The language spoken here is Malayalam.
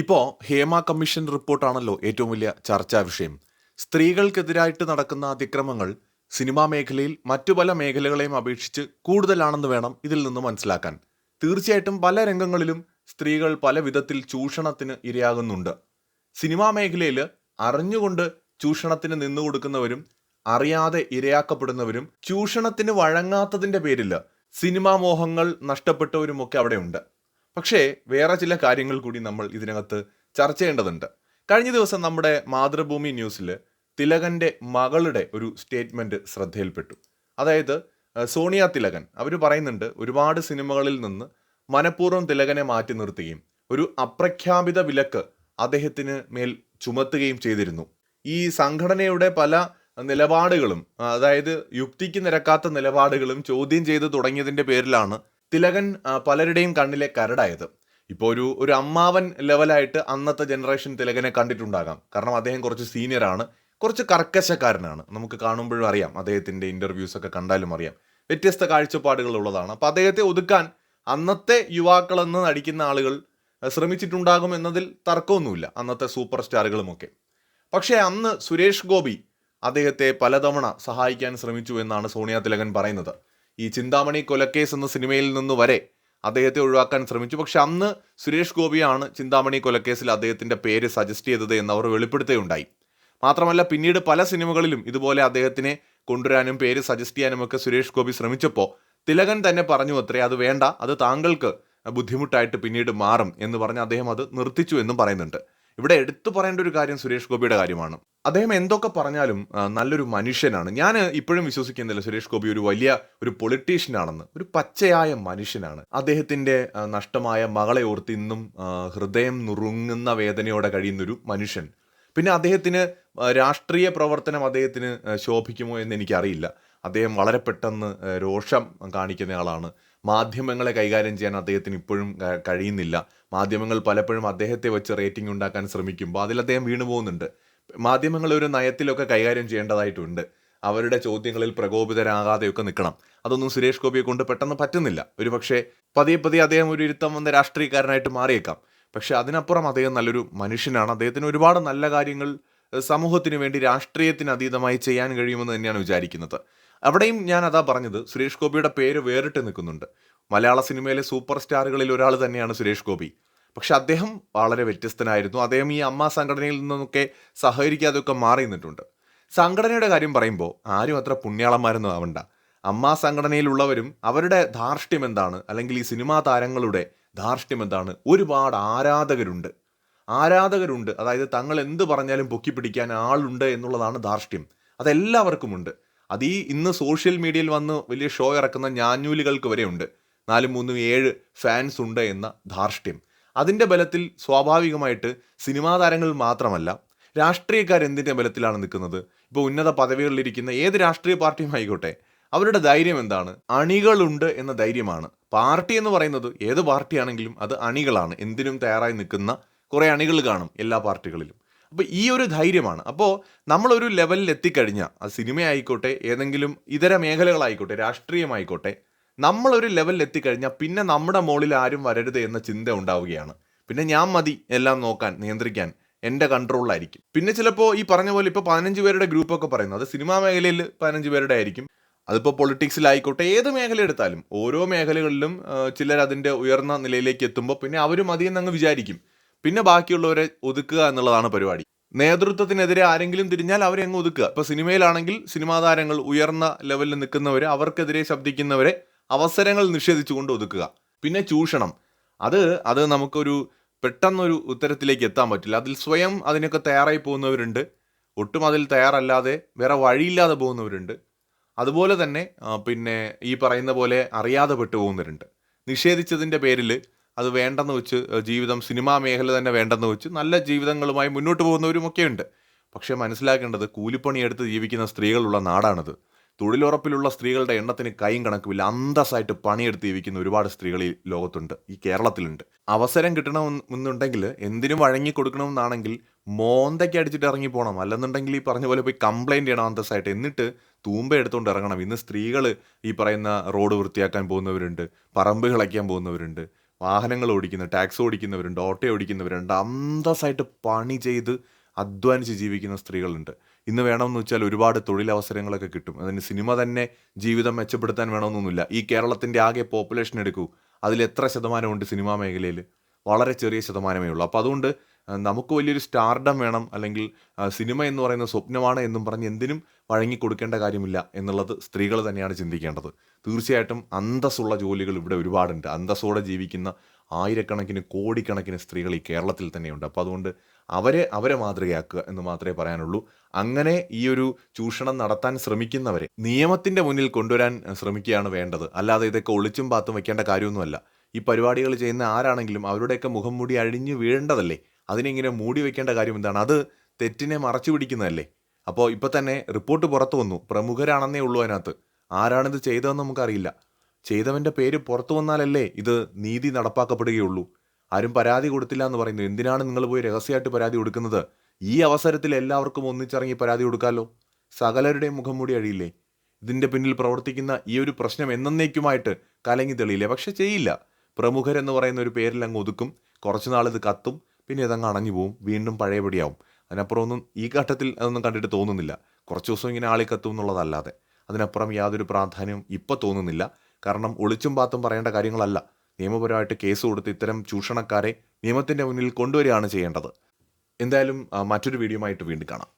ഇപ്പോൾ ഹേമ കമ്മീഷൻ റിപ്പോർട്ടാണല്ലോ ഏറ്റവും വലിയ ചർച്ചാ വിഷയം. സ്ത്രീകൾക്കെതിരായിട്ട് നടക്കുന്ന അതിക്രമങ്ങൾ സിനിമാ മേഖലയിൽ മറ്റു പല മേഖലകളെയും അപേക്ഷിച്ച് കൂടുതലാണെന്ന് വേണം ഇതിൽ നിന്ന് മനസ്സിലാക്കാൻ. തീർച്ചയായിട്ടും പല രംഗങ്ങളിലും സ്ത്രീകൾ പല വിധത്തിൽ ചൂഷണത്തിന് ഇരയാകുന്നുണ്ട്. സിനിമാ മേഖലയിൽ അറിഞ്ഞുകൊണ്ട് ചൂഷണത്തിന് നിന്നു കൊടുക്കുന്നവരും അറിയാതെ ഇരയാക്കപ്പെടുന്നവരും ചൂഷണത്തിന് വഴങ്ങാത്തതിന്റെ പേരിൽ സിനിമാ മോഹങ്ങൾ നഷ്ടപ്പെട്ടവരുമൊക്കെ അവിടെയുണ്ട്. പക്ഷേ വേറെ ചില കാര്യങ്ങൾ കൂടി നമ്മൾ ഇതിനകത്ത് ചർച്ച ചെയ്യേണ്ടതുണ്ട്. കഴിഞ്ഞ ദിവസം നമ്മുടെ മാതൃഭൂമി ന്യൂസിൽ തിലകന്റെ മകളുടെ ഒരു സ്റ്റേറ്റ്മെന്റ് ശ്രദ്ധയിൽപ്പെട്ടു. അതായത് സോണിയ തിലകൻ. അവർ പറയുന്നുണ്ട് ഒരുപാട് സിനിമകളിൽ നിന്ന് മനഃപൂർവം തിലകനെ മാറ്റി നിർത്തുകയും ഒരു അപ്രഖ്യാപിത വിലക്ക് അദ്ദേഹത്തിന് മേൽ ചുമത്തുകയും ചെയ്തിരുന്നു. ഈ സംഘടനയുടെ പല നിലപാടുകളും അതായത് യുക്തിക്ക് നിരക്കാത്ത നിലപാടുകളും ചോദ്യം ചെയ്ത് തുടങ്ങിയതിന്റെ പേരിലാണ് തിലകൻ പലരുടെയും കണ്ണിലെ കരടായത്. ഇപ്പോൾ ഒരു ഒരു അമ്മാവൻ ലെവലായിട്ട് അന്നത്തെ ജനറേഷൻ തിലകനെ കണ്ടിട്ടുണ്ടാകാം. കാരണം അദ്ദേഹം കുറച്ച് സീനിയറാണ് കുറച്ച് കർക്കശക്കാരനാണ്. നമുക്ക് കാണുമ്പോഴും അറിയാം. അദ്ദേഹത്തിന്റെ ഇന്റർവ്യൂസ് ഒക്കെ കണ്ടാലും അറിയാം. വ്യത്യസ്ത കാഴ്ചപ്പാടുകൾ ഉള്ളതാണ്. അപ്പൊ അദ്ദേഹത്തെ ഒതുക്കാൻ അന്നത്തെ യുവാക്കളെന്ന് നടിക്കുന്ന ആളുകൾ ശ്രമിച്ചിട്ടുണ്ടാകും എന്നതിൽ തർക്കമൊന്നുമില്ല. അന്നത്തെ സൂപ്പർ സ്റ്റാറുകളുമൊക്കെ പക്ഷേ അന്ന് സുരേഷ് ഗോപി അദ്ദേഹത്തെ പലതവണ സഹായിക്കാൻ ശ്രമിച്ചു എന്നാണ് സോണിയ തിലകൻ പറയുന്നത്. ഈ ചിന്താമണി കൊലക്കേസ് എന്ന സിനിമയിൽ നിന്ന് വരെ അദ്ദേഹത്തെ ഒഴിവാക്കാൻ ശ്രമിച്ചു. പക്ഷെ അന്ന് സുരേഷ് ഗോപിയാണ് ചിന്താമണി കൊലക്കേസിൽ അദ്ദേഹത്തിന്റെ പേര് സജസ്റ്റ് ചെയ്തത് എന്ന് അവർ വെളിപ്പെടുത്തുകയുണ്ടായി. മാത്രമല്ല പിന്നീട് പല സിനിമകളിലും ഇതുപോലെ അദ്ദേഹത്തിനെ കൊണ്ടുവരാനും പേര് സജസ്റ്റ് ചെയ്യാനും ഒക്കെ സുരേഷ് ഗോപി ശ്രമിച്ചപ്പോൾ തിലകൻ തന്നെ പറഞ്ഞു അത്രേ അത് വേണ്ട അത് താങ്കൾക്ക് ബുദ്ധിമുട്ടായിട്ട് പിന്നീട് മാറും എന്ന് പറഞ്ഞ് അദ്ദേഹം അത് നിർത്തിച്ചു എന്നും പറയുന്നുണ്ട്. ഇവിടെ എടുത്തു പറയേണ്ട ഒരു കാര്യം സുരേഷ് ഗോപിയുടെ കാര്യമാണ്. അദ്ദേഹം എന്തൊക്കെ പറഞ്ഞാലും നല്ലൊരു മനുഷ്യനാണ്. ഞാൻ ഇപ്പോഴും വിശ്വസിക്കുന്നില്ല സുരേഷ് ഗോപി ഒരു വലിയ ഒരു പൊളിറ്റീഷ്യനാണെന്ന് ഒരു പച്ചയായ മനുഷ്യനാണ്. അദ്ദേഹത്തിന്റെ നഷ്ടമായ മകളെ ഓർത്ത് ഇന്നും ഹൃദയം നുറുങ്ങുന്ന വേദനയോടെ കഴിയുന്ന ഒരു മനുഷ്യൻ. പിന്നെ അദ്ദേഹത്തിന് രാഷ്ട്രീയ പ്രവർത്തനം അദ്ദേഹത്തിന് ശോഭിക്കുമോ എന്ന് എനിക്കറിയില്ല. അദ്ദേഹം വളരെ പെട്ടെന്ന് രോഷം കാണിക്കുന്ന ആളാണ്. മാധ്യമങ്ങളെ കൈകാര്യം ചെയ്യാൻ അദ്ദേഹത്തിന് ഇപ്പോഴും കഴിയുന്നില്ല. മാധ്യമങ്ങൾ പലപ്പോഴും അദ്ദേഹത്തെ വെച്ച് റേറ്റിംഗ് ഉണ്ടാക്കാൻ ശ്രമിക്കുമ്പോൾ അതിൽ അദ്ദേഹം വീണു പോകുന്നുണ്ട് മാധ്യമങ്ങൾ ഒരു നയത്തിലൊക്കെ കൈകാര്യം ചെയ്യേണ്ടതായിട്ടുണ്ട്. അവരുടെ ചോദ്യങ്ങളിൽ പ്രകോപിതരാകാതെയൊക്കെ നിൽക്കണം. അതൊന്നും സുരേഷ് ഗോപിയെ കൊണ്ട് പെട്ടെന്ന് പറ്റുന്നില്ല. ഒരു പക്ഷേ പതിയെ പതിയെ അദ്ദേഹം ഒരു ഇരുത്തം വന്ന രാഷ്ട്രീയക്കാരനായിട്ട് മാറിയേക്കാം. പക്ഷെ അതിനപ്പുറം അദ്ദേഹം നല്ലൊരു മനുഷ്യനാണ്. അദ്ദേഹത്തിന് ഒരുപാട് നല്ല കാര്യങ്ങൾ സമൂഹത്തിന് വേണ്ടി രാഷ്ട്രീയത്തിന് അതീതമായി ചെയ്യാൻ കഴിയുമെന്ന് തന്നെയാണ് വിചാരിക്കുന്നത്. അവിടെയും ഞാൻ അതാ പറഞ്ഞത് സുരേഷ് ഗോപിയുടെ പേര് വേറിട്ട് നിൽക്കുന്നുണ്ട്. മലയാള സിനിമയിലെ സൂപ്പർ സ്റ്റാറുകളിൽ ഒരാൾ തന്നെയാണ് സുരേഷ് ഗോപി. പക്ഷെ അദ്ദേഹം വളരെ വ്യത്യസ്തനായിരുന്നു. അദ്ദേഹം ഈ അമ്മ സംഘടനയിൽ നിന്നൊക്കെ സഹകരിക്കാതെയൊക്കെ മാറി നിന്നിട്ടുണ്ട് സംഘടനയുടെ കാര്യം പറയുമ്പോൾ ആരും അത്ര പുണ്യാളന്മാരൊന്നും ആവണ്ട. അമ്മ സംഘടനയിലുള്ളവരും അവരുടെ ധാർഷ്ട്യം എന്താണ്? അല്ലെങ്കിൽ ഈ സിനിമാ താരങ്ങളുടെ ധാർഷ്ട്യം എന്താണ്? ഒരുപാട് ആരാധകരുണ്ട്. ആരാധകരുണ്ട്. അതായത് തങ്ങൾ എന്ത് പറഞ്ഞാലും പൊക്കി പിടിക്കാൻ ആളുണ്ട് എന്നുള്ളതാണ് ധാർഷ്ട്യം. അതെല്ലാവർക്കുമുണ്ട് അത് ഈ ഇന്ന് സോഷ്യൽ മീഡിയയിൽ വന്ന് വലിയ ഷോ ഇറക്കുന്ന ഞാഞ്ഞൂലുകൾക്ക് ഉണ്ട് നാലും മൂന്നും ഏഴ് ഫാൻസ് ഉണ്ട് എന്ന ധാർഷ്ട്യം. അതിന്റെ ബലത്തിൽ സ്വാഭാവികമായിട്ട് സിനിമാ താരങ്ങൾ മാത്രമല്ല രാഷ്ട്രീയക്കാർ എന്തിന്റെ ബലത്തിലാണ് നിൽക്കുന്നത്? ഇപ്പോൾ ഉന്നത പദവികളിലിരിക്കുന്ന ഏത് രാഷ്ട്രീയ പാർട്ടിയും ആയിക്കോട്ടെ അവരുടെ ധൈര്യം എന്താണ്? അണികളുണ്ട് എന്ന ധൈര്യമാണ്. പാർട്ടി എന്ന് പറയുന്നത് ഏത് പാർട്ടിയാണെങ്കിലും അത് അണികളാണ്. എന്തിനും തയ്യാറായി നിൽക്കുന്ന കുറേ അണികൾ കാണും എല്ലാ പാർട്ടികളിലും. അപ്പോൾ ഈ ഒരു ധൈര്യമാണ്. അപ്പോൾ നമ്മളൊരു ലെവലിൽ എത്തിക്കഴിഞ്ഞാൽ അത് സിനിമയായിക്കോട്ടെ ഏതെങ്കിലും ഇതര മേഖലകളായിക്കോട്ടെ രാഷ്ട്രീയമായിക്കോട്ടെ നമ്മളൊരു ലെവലിൽ എത്തിക്കഴിഞ്ഞാൽ പിന്നെ നമ്മുടെ മുകളിൽ ആരും വരരുത് എന്ന ചിന്ത ഉണ്ടാവുകയാണ്. പിന്നെ ഞാൻ മതി എല്ലാം നോക്കാൻ നിയന്ത്രിക്കാൻ എന്റെ കൺട്രോളിലായിരിക്കും പിന്നെ ചിലപ്പോൾ ഈ പറഞ്ഞ പോലെ ഇപ്പോൾ പതിനഞ്ച് പേരുടെ ഗ്രൂപ്പൊക്കെ പറയുന്നത് അത് സിനിമാ മേഖലയിൽ പതിനഞ്ച് പേരുടെ ആയിരിക്കും. അതിപ്പോൾ പൊളിറ്റിക്സിലായിക്കോട്ടെ ഏത് മേഖല എടുത്താലും ഓരോ മേഖലകളിലും ചിലർ അതിന്റെ ഉയർന്ന നിലയിലേക്ക് എത്തുമ്പോൾ പിന്നെ അവർ മതിയെന്ന് അങ്ങ് വിചാരിക്കും. പിന്നെ ബാക്കിയുള്ളവരെ ഒതുക്കുക എന്നുള്ളതാണ് പരിപാടി. നേതൃത്വത്തിനെതിരെ ആരെങ്കിലും തിരിഞ്ഞാൽ അവരെ അങ്ങ് ഒതുക്കുക. ഇപ്പോൾ സിനിമയിലാണെങ്കിൽ സിനിമാ താരങ്ങൾ ഉയർന്ന ലെവലിൽ നിൽക്കുന്നവർ അവർക്കെതിരെ ശബ്ദിക്കുന്നവരെ അവസരങ്ങൾ നിഷേധിച്ചുകൊണ്ട് ഒതുക്കുക. പിന്നെ ചൂഷണം. അത് അത് നമുക്കൊരു പെട്ടെന്നൊരു ഉത്തരത്തിലേക്ക് എത്താൻ പറ്റില്ല. അതിൽ സ്വയം അതിനൊക്കെ തയ്യാറായി പോകുന്നവരുണ്ട്. ഒട്ടും അതിൽ തയ്യാറല്ലാതെ വേറെ വഴിയില്ലാതെ പോകുന്നവരുണ്ട്. അതുപോലെ തന്നെ പിന്നെ ഈ പറയുന്ന പോലെ അറിയാതെ പെട്ടു പോകുന്നവരുണ്ട്. നിഷേധിച്ചതിന്റെ പേരിൽ അത് വേണ്ടെന്ന് വെച്ച് ജീവിതം സിനിമാ മേഖല തന്നെ വേണ്ടെന്ന് വെച്ച് നല്ല ജീവിതങ്ങളുമായി മുന്നോട്ട് പോകുന്നവരും ഉണ്ട് പക്ഷേ മനസ്സിലാക്കേണ്ടത് കൂലിപ്പണിയെടുത്ത് ജീവിക്കുന്ന സ്ത്രീകളുള്ള നാടാണിത്. തൊഴിലുറപ്പിലുള്ള സ്ത്രീകളുടെ എണ്ണത്തിന് കൈയും കണക്കുമില്ല. അന്തസ്സായിട്ട് പണിയെടുത്ത് ജീവിക്കുന്ന ഒരുപാട് സ്ത്രീകൾ ഈ ലോകത്തുണ്ട്. ഈ കേരളത്തിലുണ്ട്. അവസരം കിട്ടണമെന്നുണ്ടെങ്കിൽ എന്തിനും വഴങ്ങി കൊടുക്കണമെന്നാണെങ്കിൽ മോന്തയ്ക്ക് അടിച്ചിട്ട് ഇറങ്ങി പോകണം. അല്ലെന്നുണ്ടെങ്കിൽ ഈ പറഞ്ഞ പോലെ പോയി കംപ്ലൈന്റ് ചെയ്യണം അന്തസ്സായിട്ട്. എന്നിട്ട് തൂമ്പ എടുത്തുകൊണ്ട് ഇറങ്ങണം. ഇന്ന് സ്ത്രീകൾ ഈ പറയുന്ന റോഡ് വൃത്തിയാക്കാൻ പോകുന്നവരുണ്ട് പറമ്പ് കിളയ്ക്കാൻ പോകുന്നവരുണ്ട് വാഹനങ്ങൾ ഓടിക്കുന്ന ടാക്സ് ഓടിക്കുന്നവരുണ്ട് ഓട്ടോ ഓടിക്കുന്നവരുണ്ട്. അന്തസ്സായിട്ട് പണി ചെയ്ത് അധ്വാനിച്ച് ജീവിക്കുന്ന സ്ത്രീകളുണ്ട്. ഇന്ന് വേണമെന്ന് വെച്ചാൽ ഒരുപാട് തൊഴിലവസരങ്ങളൊക്കെ കിട്ടും. അതിന് സിനിമ തന്നെ ജീവിതം മെച്ചപ്പെടുത്താൻ വേണമെന്നൊന്നുമില്ല. ഈ കേരളത്തിന്റെ ആകെ പോപ്പുലേഷൻ എടുക്കൂ. അതിൽ എത്ര ശതമാനമുണ്ട് സിനിമാ മേഖലയിൽ? വളരെ ചെറിയ ശതമാനമേ ഉള്ളൂ. അപ്പോൾ അതുകൊണ്ട് നമുക്ക് വലിയൊരു സ്റ്റാർഡം വേണം അല്ലെങ്കിൽ സിനിമ എന്ന് പറയുന്ന സ്വപ്നമാണ് എന്നും പറഞ്ഞ് എന്തിനും വഴങ്ങിക്കൊടുക്കേണ്ട കാര്യമില്ല എന്നുള്ളത് സ്ത്രീകൾ തന്നെയാണ് ചിന്തിക്കേണ്ടത്. തീർച്ചയായിട്ടും അന്തസ്സുള്ള ജോലികൾ ഇവിടെ ഒരുപാടുണ്ട്. അന്തസ്സോടെ ജീവിക്കുന്ന ആയിരക്കണക്കിന് കോടിക്കണക്കിന് സ്ത്രീകൾ ഈ കേരളത്തിൽ തന്നെയുണ്ട്. അപ്പോൾ അതുകൊണ്ട് അവരെ അവരെ മാതൃകയാക്കുക എന്ന് മാത്രമേ പറയാനുള്ളൂ. അങ്ങനെ ഈ ഒരു ചൂഷണം നടത്താൻ ശ്രമിക്കുന്നവരെ നിയമത്തിന്റെ മുന്നിൽ കൊണ്ടുവരാൻ ശ്രമിക്കുകയാണ് വേണ്ടത്. അല്ലാതെ ഇതൊക്കെ ഒളിച്ചും പാത്തും വെക്കേണ്ട കാര്യമൊന്നുമല്ല. ഈ പരിപാടികൾ ചെയ്യുന്ന ആരാണെങ്കിലും അവരുടെയൊക്കെ മുഖം മൂടി അഴിഞ്ഞു വീഴേണ്ടതല്ലേ? അതിനിങ്ങനെ മൂടി വെക്കേണ്ട കാര്യം എന്താണ്? അത് തെറ്റിനെ മറച്ചു പിടിക്കുന്നതല്ലേ? അപ്പോൾ ഇപ്പോൾ തന്നെ റിപ്പോർട്ട് പുറത്തു വന്നു. പ്രമുഖരാണെന്നേ ഉള്ളൂ അതിനകത്ത്. ആരാണിത് ചെയ്തതെന്ന് നമുക്കറിയില്ല. ചെയ്തവന്റെ പേര് പുറത്തു വന്നാലല്ലേ ഇത് നീതി നടപ്പാക്കപ്പെടുകയുള്ളൂ? ആരും പരാതി കൊടുത്തില്ല എന്ന് പറയുന്നു. എന്തിനാണ് നിങ്ങൾ പോയി രഹസ്യമായിട്ട് പരാതി കൊടുക്കുന്നത്? ഈ അവസരത്തിൽ എല്ലാവർക്കും ഒന്നിച്ചിറങ്ങി പരാതി കൊടുക്കാമല്ലോ സകലരുടെയും മുഖം മൂടി അഴിയില്ലേ? ഇതിന്റെ പിന്നിൽ പ്രവർത്തിക്കുന്ന ഈ ഒരു പ്രശ്നം എന്നേക്കുമായിട്ട് കലങ്ങി തെളിയില്ലേ? പക്ഷെ ചെയ്യില്ല. പ്രമുഖരെന്ന് പറയുന്ന ഒരു പേരിൽ അങ്ങ് ഒതുക്കും. കുറച്ചുനാൾ ഇത് കത്തും. പിന്നെ ഇതങ്ങ് അണഞ്ഞു പോവും. വീണ്ടും പഴയപടിയാവും. അതിനപ്പുറം ഒന്നും ഈ ഘട്ടത്തിൽ അതൊന്നും കണ്ടിട്ട് തോന്നുന്നില്ല. കുറച്ച് ദിവസം ഇങ്ങനെ ആളി കത്തും എന്നുള്ളതല്ലാതെ. അതിനപ്പുറം യാതൊരു പ്രാധാന്യവും ഇപ്പോൾ തോന്നുന്നില്ല. കാരണം ഒളിച്ചും പാത്തും പറയേണ്ട കാര്യങ്ങളല്ല. നിയമപരമായിട്ട് കേസ് കൊടുത്ത് ഇത്തരം ചൂഷണക്കാരെ നിയമത്തിന്റെ മുന്നിൽ കൊണ്ടുവരികയാണ് ചെയ്യേണ്ടത്. എന്തായാലും മറ്റൊരു വീഡിയോ ആയിട്ട് വീണ്ടും കാണാം.